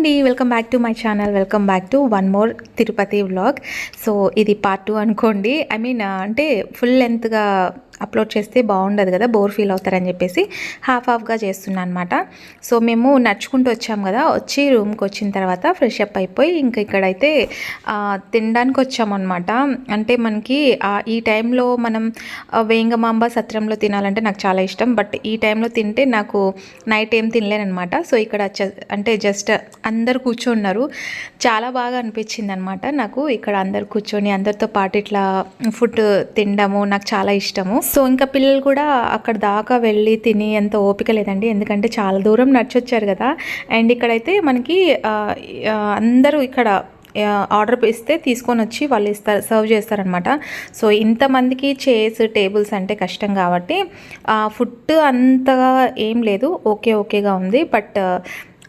అండి welcome back to my channel welcome back to one more Tirupati vlog so ఇది part two అనుకోండి. I mean అంటే full లెంత్గా upload చేస్తే బాగుండదు కదా బోర్ ఫీల్ అవుతారని చెప్పేసి హాఫ్ హాఫ్గా చేస్తున్నాను అనమాట సో మేము నడుచుకుంటూ వచ్చాము కదా వచ్చి రూమ్కి వచ్చిన తర్వాత ఫ్రెష్ అప్ అయిపోయి ఇంకా ఇక్కడైతే తినడానికి వచ్చామన్నమాట. అంటే మనకి ఈ టైంలో మనం వేంగమాంబ సత్రంలో తినాలంటే నాకు చాలా ఇష్టం. బట్ ఈ టైంలో తింటే నాకు నైట్ ఏం తినలేనమాట సో ఇక్కడ చ- అంటే జస్ట్ అందరు కూర్చున్నారు. చాలా బాగా అనిపించింది అనమాట నాకు ఇక్కడ అందరు కూర్చొని అందరితో పాటు ఇట్లా ఫుడ్ తినడము నాకు చాలా ఇష్టము. సో ఇంకా పిల్లలు కూడా అక్కడ దాకా వెళ్ళి తిని ఎంత ఓపిక లేదండి. ఎందుకంటే చాలా దూరం నడిచొచ్చారు కదా. అండ్ ఇక్కడైతే మనకి అందరూ ఇక్కడ ఆర్డర్ ఇస్తే తీసుకొని వచ్చి వాళ్ళు ఇస్తారు సర్వ్ చేస్తారనమాట సో ఇంతమందికి చైర్స్ టేబుల్స్ అంటే కష్టం కాబట్టి ఫుడ్ అంతగా ఏం లేదు. ఓకే ఓకేగా ఉంది. బట్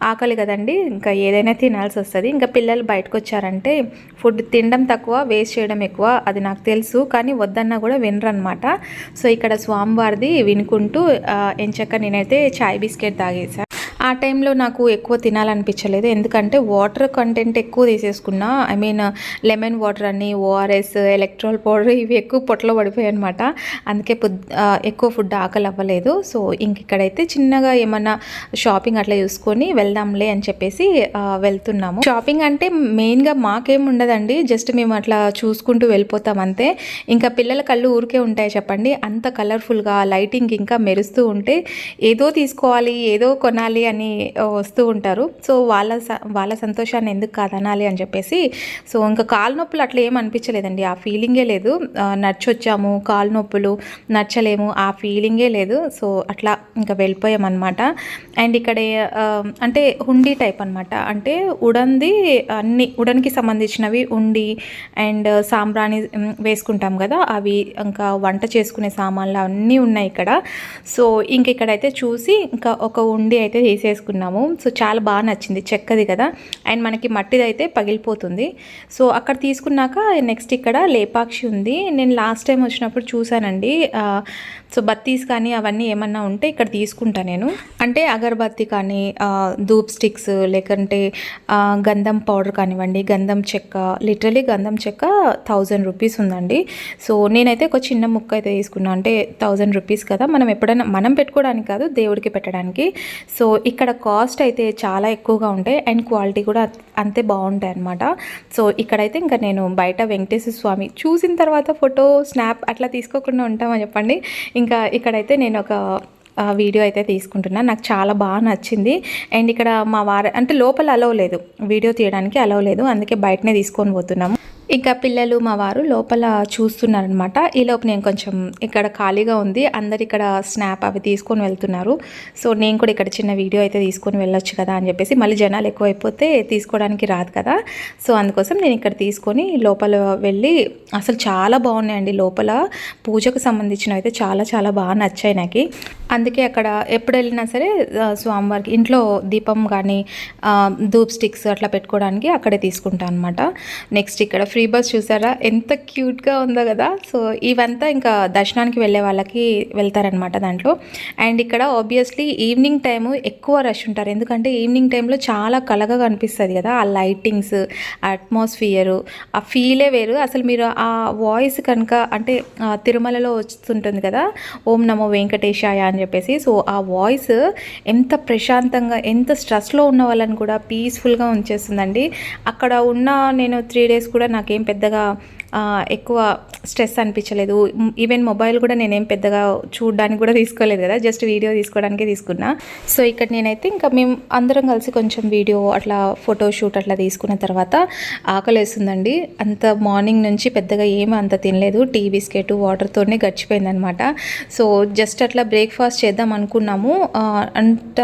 ఆకలి కదండి. ఇంకా ఏదైనా తినాల్సి వస్తుంది. ఇంకా పిల్లలు బయటకు వచ్చారంటే ఫుడ్ తినడం తక్కువ వేస్ట్ చేయడం ఎక్కువ అది నాకు తెలుసు. కానీ వద్దన్నా కూడా వినరనమాట సో ఇక్కడ స్వామివారిది వినుకుంటూ ఎంచక్క నేనైతే చాయ్ బిస్కెట్ తాగేసా. ఆ టైంలో నాకు ఎక్కువ తినాలనిపించలేదు. ఎందుకంటే వాటర్ కంటెంట్ ఎక్కువ తీసేసుకున్నా ఐ మీన్ లెమన్ వాటర్ అని ఓఆర్ఎస్ ఎలక్ట్రాల్ పౌడర్ ఇవి ఎక్కువ పొట్టలో పడిపోయాయి అనమాట అందుకే ఎక్కువ ఫుడ్ ఆకలి అవ్వలేదు సో ఇంక ఇక్కడైతే చిన్నగా ఏమన్నా షాపింగ్ అట్లా చూసుకొని వెళ్దాంలే అని చెప్పేసి వెళ్తున్నాము. షాపింగ్ అంటే మెయిన్గా మాకేం ఉండదండి. జస్ట్ మేము అట్లా చూసుకుంటూ వెళ్ళిపోతాం అంతే. ఇంకా పిల్లల కళ్ళు ఊరికే ఉంటాయి చెప్పండి. అంత కలర్ఫుల్గా లైటింగ్ ఇంకా మెరుస్తూ ఉంటే ఏదో తీసుకోవాలి ఏదో కొనాలి అని వస్తూ ఉంటారు. సో వాళ్ళ స- వాళ్ళ సంతోషాన్ని ఎందుకు కాదనాలి అని చెప్పేసి సో ఇంకా కాలు నొప్పులు అట్లా ఏం అనిపించలేదండి. ఆ ఫీలింగే లేదు. నడిచొచ్చాము కాలు నొప్పులు నచ్చలేము ఆ ఫీలింగే లేదు. సో అట్లా ఇంకా వెళ్ళిపోయామన్నమాట. అండ్ ఇక్కడ అంటే హుండీ టైప్ అనమాట అంటే ఉడంది అన్ని ఉడన్కి సంబంధించినవి ఉండి అండ్ సాంబ్రాణి వేసుకుంటాం కదా అవి ఇంకా వంట చేసుకునే సామాన్లు అన్నీ ఉన్నాయి ఇక్కడ. సో ఇంక ఇక్కడైతే చూసి ఇంకా ఒక ఉండి అయితే తీసేసుకున్నాము. సో చాలా బాగా నచ్చింది. చెక్కది కదా. అండ్ మనకి మట్టిది అయితే పగిలిపోతుంది. సో అక్కడ తీసుకున్నాక నెక్స్ట్ ఇక్కడ లేపాక్షి ఉంది. నేను లాస్ట్ టైం వచ్చినప్పుడు చూశానండి. సో బత్తీస్ కానీ అవన్నీ ఏమన్నా ఉంటే ఇక్కడ తీసుకుంటా నేను. అంటే అగరబత్తి కానీ ధూప్ స్టిక్స్ లేకంటే గంధం పౌడర్ కానివ్వండి గంధం చెక్క లిటరలీ గంధం చెక్క థౌజండ్ రూపీస్ ఉందండి. సో నేనైతే ఒక చిన్న ముక్క అయితే తీసుకున్నాను అంటే థౌజండ్ రూపీస్ కదా. మనం ఎప్పుడైనా మనం పెట్టుకోవడానికి కాదు దేవుడికి పెట్టడానికి. సో ఇక్కడ కాస్ట్ అయితే చాలా ఎక్కువగా ఉంటాయి అండ్ క్వాలిటీ కూడా అంతే బాగుంటాయి అనమాట సో ఇక్కడైతే ఇంకా నేను బయట వెంకటేశ్వర స్వామి చూసిన తర్వాత ఫోటో స్నాప్ అట్లా తీసుకోకుండా ఉంటామని చెప్పండి? ఇంకా ఇక్కడైతే నేను ఒక వీడియో అయితే తీసుకుంటున్నాను నాకు చాలా బాగా నచ్చింది. అండ్ ఇక్కడ మా వార అంటే లోపల అలవ్ లేదు. వీడియో తీయడానికి అలవ్ లేదు. అందుకే బయటనే తీసుకొని పోతున్నాము. ఇంకా పిల్లలు మా వారు లోపల చూస్తున్నారనమాట. ఈ లోపు నేను కొంచెం ఇక్కడ ఖాళీగా ఉంది. అందరు ఇక్కడ స్నాప్ అవి తీసుకొని వెళ్తున్నారు. సో నేను కూడా ఇక్కడ చిన్న వీడియో అయితే తీసుకొని వెళ్ళొచ్చు కదా అని చెప్పేసి మళ్ళీ జనాలు ఎక్కువైపోతే తీసుకోవడానికి రాదు కదా. సో అందుకోసం నేను ఇక్కడ తీసుకొని లోపల వెళ్ళి అసలు చాలా బాగున్నాయండి. లోపల పూజకు సంబంధించినవి అయితే చాలా చాలా బాగా నచ్చాయి నాకు. అందుకే అక్కడ ఎప్పుడు వెళ్ళినా సరే స్వామివారికి ఇంట్లో దీపం కానీ ధూప్ స్టిక్స్ అట్లా పెట్టుకోవడానికి అక్కడే తీసుకుంటాను అనమాట. నెక్స్ట్ ఇక్కడ ఫ్రీ బస్ చూసారా? ఎంత క్యూట్గా ఉందో కదా. సో ఇవంతా ఇంకా దర్శనానికి వెళ్ళే వాళ్ళకి వెళ్తారనమాట దాంట్లో. అండ్ ఇక్కడ ఆబ్వియస్లీ ఈవినింగ్ టైము ఎక్కువ రష్ ఉంటారు. ఎందుకంటే ఈవినింగ్ టైంలో చాలా కలగా కనిపిస్తుంది కదా. ఆ లైటింగ్స్ అట్మాస్ఫియర్ ఆ ఫీలే వేరు. అసలు మీరు ఆ వాయిస్ కనుక అంటే తిరుమలలో వస్తుంటుంది కదా. ఓం నమో వెంకటేశాయ అని చెప్పేసి. సో ఆ వాయిస్ ఎంత ప్రశాంతంగా ఎంత స్ట్రెస్లో ఉన్న వాళ్ళని కూడా పీస్ఫుల్గా ఉంచేస్తుందండి. అక్కడ ఉన్న నేను త్రీ డేస్ కూడా నాకు నాకేం పెద్దగా ఎక్కువ స్ట్రెస్ అనిపించలేదు. ఈవెన్ మొబైల్ కూడా నేనేం పెద్దగా చూడడానికి కూడా తీసుకోలేదు కదా జస్ట్ వీడియో తీసుకోవడానికే తీసుకున్నా. సో ఇక్కడ నేనైతే ఇంకా మేము అందరం కలిసి కొంచెం వీడియో అట్లా ఫోటో షూట్ అట్లా తీసుకున్న తర్వాత ఆకలేస్తుందండి. అంత మార్నింగ్ నుంచి పెద్దగా ఏమీ అంత తినలేదు. టీ బిస్కెట్ వాటర్తోనే గడిచిపోయిందనమాట. సో జస్ట్ అట్లా బ్రేక్ఫాస్ట్ చేద్దాం అనుకున్నాము. అంత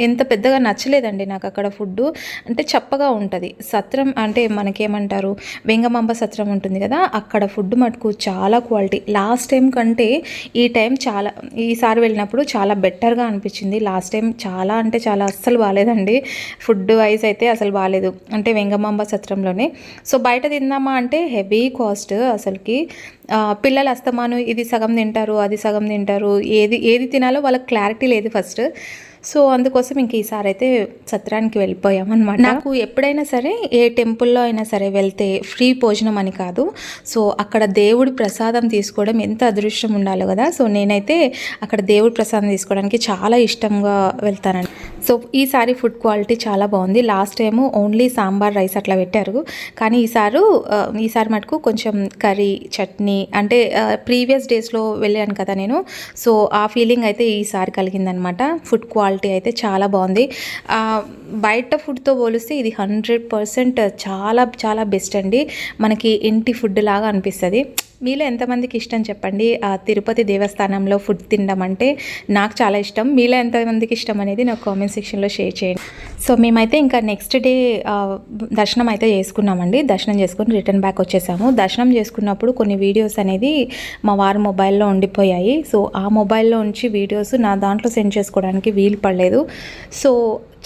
ఎంత పెద్దగా నచ్చలేదండి నాకు అక్కడ ఫుడ్ అంటే చప్పగా ఉంటుంది. సత్రం అంటే మనకేమంటారు? వెంగమాంబ సత్రం ఉంటుంది కదా అక్కడ ఫుడ్ మటుకు చాలా క్వాలిటీ. లాస్ట్ టైం కంటే ఈ టైం చాలా ఈసారి వెళ్ళినప్పుడు చాలా బెటర్గా అనిపించింది. లాస్ట్ టైం చాలా అంటే చాలా అస్సలు బాగాలేదండి. ఫుడ్ వైజ్ అయితే అసలు బాగాలేదు. అంటే వెంగమాంబ సత్రంలోనే. సో బయట తిందామా అంటే హెవీ కాస్ట్ అసలుకి. పిల్లలు అస్తమాను ఇది సగం తింటారు అది సగం తింటారు ఏది ఏది తినాలో వాళ్ళకి క్లారిటీ లేదు ఫస్ట్ సో అందుకోసం ఇంక ఈసారి అయితే సత్రానికి వెళ్ళిపోయామన్నమాట నాకు ఎప్పుడైనా సరే ఏ టెంపుల్లో అయినా సరే వెళ్తే ఫ్రీ భోజనం అని కాదు. సో అక్కడ దేవుడి ప్రసాదం తీసుకోవడం ఎంత అదృష్టం ఉండాలో కదా. సో నేనైతే అక్కడ దేవుడి ప్రసాదం తీసుకోవడానికి చాలా ఇష్టంగా వెళ్తానండి. సో ఈసారి ఫుడ్ క్వాలిటీ చాలా బాగుంది. Last time only sambar rice అట్లా పెట్టారు. కానీ ఈసారి ఈసారి మటుకు కొంచెం కర్రీ చట్నీ అంటే ప్రీవియస్ డేస్లో వెళ్ళాను కదా నేను. సో ఆ ఫీలింగ్ అయితే ఈసారి కలిగిందనమాట. ఫుడ్ క్వాలిటీ అయితే చాలా బాగుంది. బయట ఫుడ్తో పోలిస్తే ఇది హండ్రెడ్ పర్సెంట్ చాలా చాలా బెస్ట్ అండి. మనకి ఇంటి ఫుడ్ లాగా అనిపిస్తుంది. మీలో ఎంతమందికి ఇష్టం చెప్పండి? ఆ తిరుపతి దేవస్థానంలో ఫుడ్ తినడం అంటే నాకు చాలా ఇష్టం. మీలో ఎంతమందికి ఇష్టం అనేది నాకు కామెంట్ సెక్షన్లో షేర్ చేయండి. సో మేమైతే ఇంకా నెక్స్ట్ డే దర్శనం అయితే చేసుకున్నామండి. దర్శనం చేసుకొని రిటర్న్ బ్యాక్ వచ్చేసాము. దర్శనం చేసుకున్నప్పుడు కొన్ని వీడియోస్ అనేది మా వారి మొబైల్లో ఉండిపోయాయి. సో ఆ మొబైల్లో ఉంచి వీడియోస్ నా దాంట్లో సెండ్ చేసుకోవడానికి వీలు పడలేదు. సో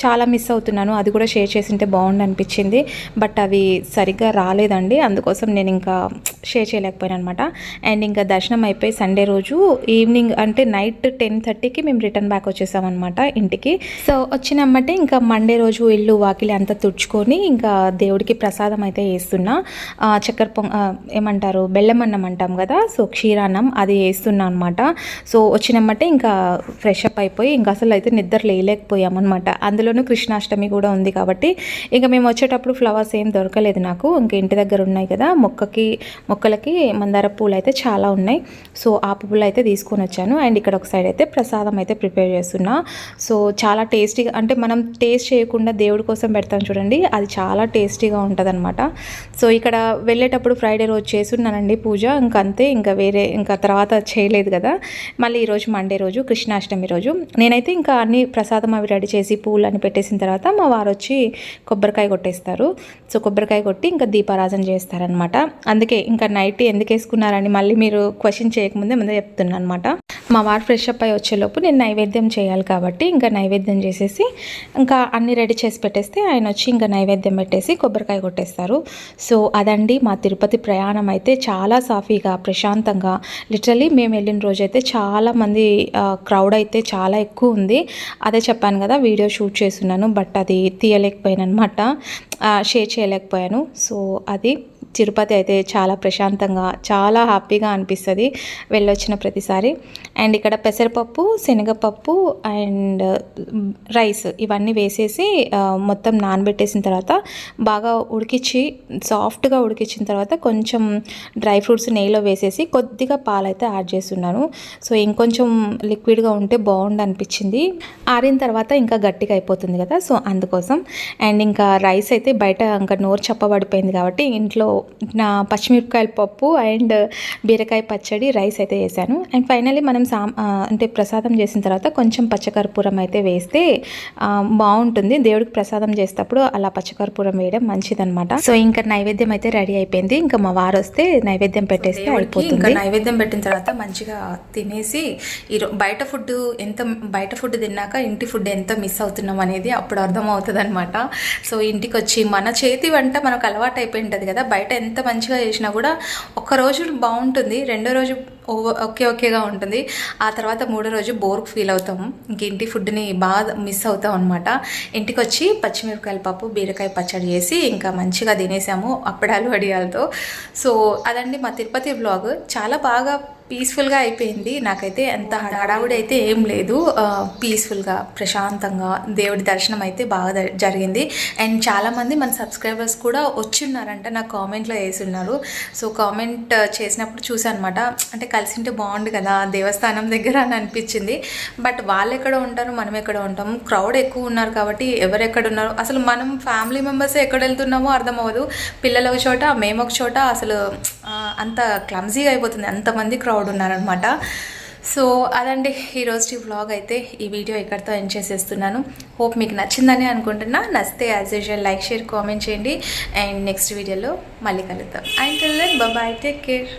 చాలా మిస్ అవుతున్నాను. అది కూడా షేర్ చేసింటే బాగుండు అనిపించింది. బట్ అవి సరిగ్గా రాలేదండి. అందుకోసం నేను ఇంకా షేర్ చేయలేకపోయాను అనమాట అండ్ ఇంకా దర్శనం అయిపోయి సండే రోజు ఈవినింగ్ అంటే నైట్ టెన్ థర్టీకి మేము రిటర్న్ బ్యాక్ వచ్చేసామన్నమాట ఇంటికి. సో వచ్చినమ్మటే ఇంకా మండే రోజు ఇల్లు వాకిలి అంతా తుడుచుకొని ఇంకా దేవుడికి ప్రసాదం అయితే వేస్తున్నా. చక్కెర పొంగ ఏమంటారు బెల్లం అన్నం అంటాం కదా సో క్షీరాన్నం అది వేస్తున్నా అనమాట సో వచ్చినమ్మంటే ఇంకా ఫ్రెష్ అప్ అయిపోయి ఇంకా అసలు అయితే నిద్ర లేయలేకపోయామన్నమాట. అందులోనూ కృష్ణాష్టమి కూడా ఉంది కాబట్టి ఇంకా మేము వచ్చేటప్పుడు ఫ్లవర్స్ ఏం దొరకలేదు నాకు. ఇంకా ఇంటి దగ్గర ఉన్నాయి కదా మొక్కకి మొక్కలకి మందార పూలు అయితే చాలా ఉన్నాయి. సో ఆ పువ్వులు అయితే తీసుకొని వచ్చాను. అండ్ ఇక్కడ ఒక సైడ్ అయితే ప్రసాదం అయితే ప్రిపేర్ చేస్తున్నా. సో చాలా టేస్టీగా అంటే మనం టేస్ట్ చేయకుండా దేవుడి కోసం పెడతాం చూడండి. అది చాలా టేస్టీగా ఉంటుంది అనమాట సో ఇక్కడ వెళ్ళేటప్పుడు ఫ్రైడే రోజు చేస్తున్నానండి పూజ. ఇంకంతే అంతే ఇంకా వేరే ఇంకా తర్వాత చేయలేదు కదా. మళ్ళీ ఈరోజు మండే రోజు కృష్ణాష్టమి రోజు. నేనైతే ఇంకా అన్ని ప్రసాదం అవి రెడీ చేసి పూలు అని పెట్టేసిన తర్వాత మా వారు వచ్చి కొబ్బరికాయ కొట్టేస్తారు. సో కొబ్బరికాయ కొట్టి ఇంకా దీపారాధన చేస్తారనమాట అందుకే ఇంకా నైట్ ఎందుకు వేసుకున్నారని మళ్ళీ మీరు క్వశ్చన్ చేయకముందే ముందే చెప్తున్నాను అనమాట మా వారు ఫ్రెష్ అప్ అయ్యి వచ్చేలోపు నేను నైవేద్యం చేయాలి కాబట్టి ఇంకా నైవేద్యం చేసేసి ఇంకా అన్ని అన్నీ రెడీ చేసి పెట్టేస్తే ఆయన వచ్చి ఇంకా నైవేద్యం పెట్టేసి కొబ్బరికాయ కొట్టేస్తారు. సో అదండి మా తిరుపతి ప్రయాణం అయితే చాలా సాఫీగా ప్రశాంతంగా లిటరలీ మేము వెళ్ళిన రోజు అయితే క్రౌడ్ అయితే చాలా ఎక్కువ ఉంది. అదే చెప్పాను కదా వీడియో షూట్ చేస్తున్నాను బట్ అది తీయలేకపోయాను అనమాట షేర్ చేయలేకపోయాను. సో అది తిరుపతి అయితే చాలా ప్రశాంతంగా చాలా హ్యాపీగా అనిపిస్తుంది వెళ్ళొచ్చిన ప్రతిసారి. అండ్ ఇక్కడ పెసరపప్పు శనగపప్పు అండ్ రైస్ ఇవన్నీ వేసేసి మొత్తం నానబెట్టేసిన తర్వాత బాగా ఉడికించి సాఫ్ట్గా ఉడికించిన తర్వాత కొంచెం డ్రై ఫ్రూట్స్ నెయ్యిలో వేసేసి కొద్దిగా పాలైతే యాడ్ చేస్తున్నాను. సో ఇంకొంచెం లిక్విడ్గా ఉంటే బాగుండు అనిపించింది. ఆరిన తర్వాత ఇంకా గట్టిగా అయిపోతుంది కదా సో అందుకోసం. అండ్ ఇంకా రైస్ అయితే బయట ఇంకా నోరు చప్పబడిపోయింది కాబట్టి ఇంట్లో నా పచ్చిమిరపకాయల పప్పు అండ్ బీరకాయ పచ్చడి రైస్ అయితే వేసాను. అండ్ ఫైనల్లీ మనం సా అంటే ప్రసాదం చేసిన తర్వాత కొంచెం పచ్చకర్పూరం అయితే వేస్తే బాగుంటుంది. దేవుడికి ప్రసాదం చేసేటప్పుడు అలా పచ్చకర్పూరం వేయడం మంచిదన్నమాట. సో ఇంకా నైవేద్యం అయితే రెడీ అయిపోయింది. ఇంకా మా వారు వస్తే నైవేద్యం పెట్టేస్తే అయిపోతుంది. ఇంకా నైవేద్యం పెట్టిన తర్వాత మంచిగా తినేసి ఈరో బయట ఫుడ్ ఎంత బయట ఫుడ్ తిన్నాక ఇంటి ఫుడ్ ఎంత మిస్ అవుతున్నాం అనేది అప్పుడు అర్థమవుతుంది అనమాట సో ఇంటికి వచ్చి మన చేతి వంట మనకు అలవాటు అయిపోయి ఉంటుంది కదా బయట ఎంత మంచిగా చేసినా కూడా ఒక్క రోజు బాగుంటుంది రెండో రోజు ఓకే ఓకేగా ఉంటుంది. ఆ తర్వాత మూడో రోజు బోర్కు ఫీల్ అవుతాము ఇంక ఇంటి ఫుడ్ని బాగా మిస్ అవుతాం అనమాట ఇంటికి వచ్చి పచ్చిమిరపకాయల పప్పు బీరకాయ పచ్చడి చేసి ఇంకా మంచిగా తినేసాము అప్పడాలు అడియాలతో సో అదండి మా తిరుపతి బ్లాగ్ చాలా బాగా పీస్ఫుల్గా అయిపోయింది. నాకైతే ఎంత హడావుడి అయితే ఏం లేదు. పీస్ఫుల్గా ప్రశాంతంగా దేవుడి దర్శనం అయితే బాగా జరిగింది. అండ్ చాలామంది మన సబ్స్క్రైబర్స్ కూడా వచ్చి ఉన్నారంట నాకు కామెంట్లో వేసి ఉన్నారు. సో కామెంట్ చేసినప్పుడు చూసాను అనమాట అంటే కలిసి ఉంటే బాగుండు కదా దేవస్థానం దగ్గర అని అనిపించింది. బట్ వాళ్ళు ఎక్కడ ఉంటారు మనం ఎక్కడ ఉంటాం. క్రౌడ్ ఎక్కువ ఉన్నారు కాబట్టి ఎవరు ఎక్కడ ఉన్నారు అసలు మనం ఫ్యామిలీ మెంబర్స్ ఎక్కడ వెళ్తున్నామో అర్థం అవ్వదు పిల్లలు ఒక చోట మేము ఒక చోట అసలు అంత క్లమ్జీగా అయిపోతుంది. అంతమంది క్రౌడ్ ఉన్నారనమాట సో అదండి ఈరోజు వ్లాగ్ అయితే. ఈ వీడియో ఇక్కడితో ఎండ్ చేసేస్తున్నాను. హోప్ మీకు నచ్చిందని అనుకుంటున్నా. నచ్చితే as usual like share comment చేయండి. అండ్ నెక్స్ట్ వీడియోలో మళ్ళీ కలుద్దాం. And bye take care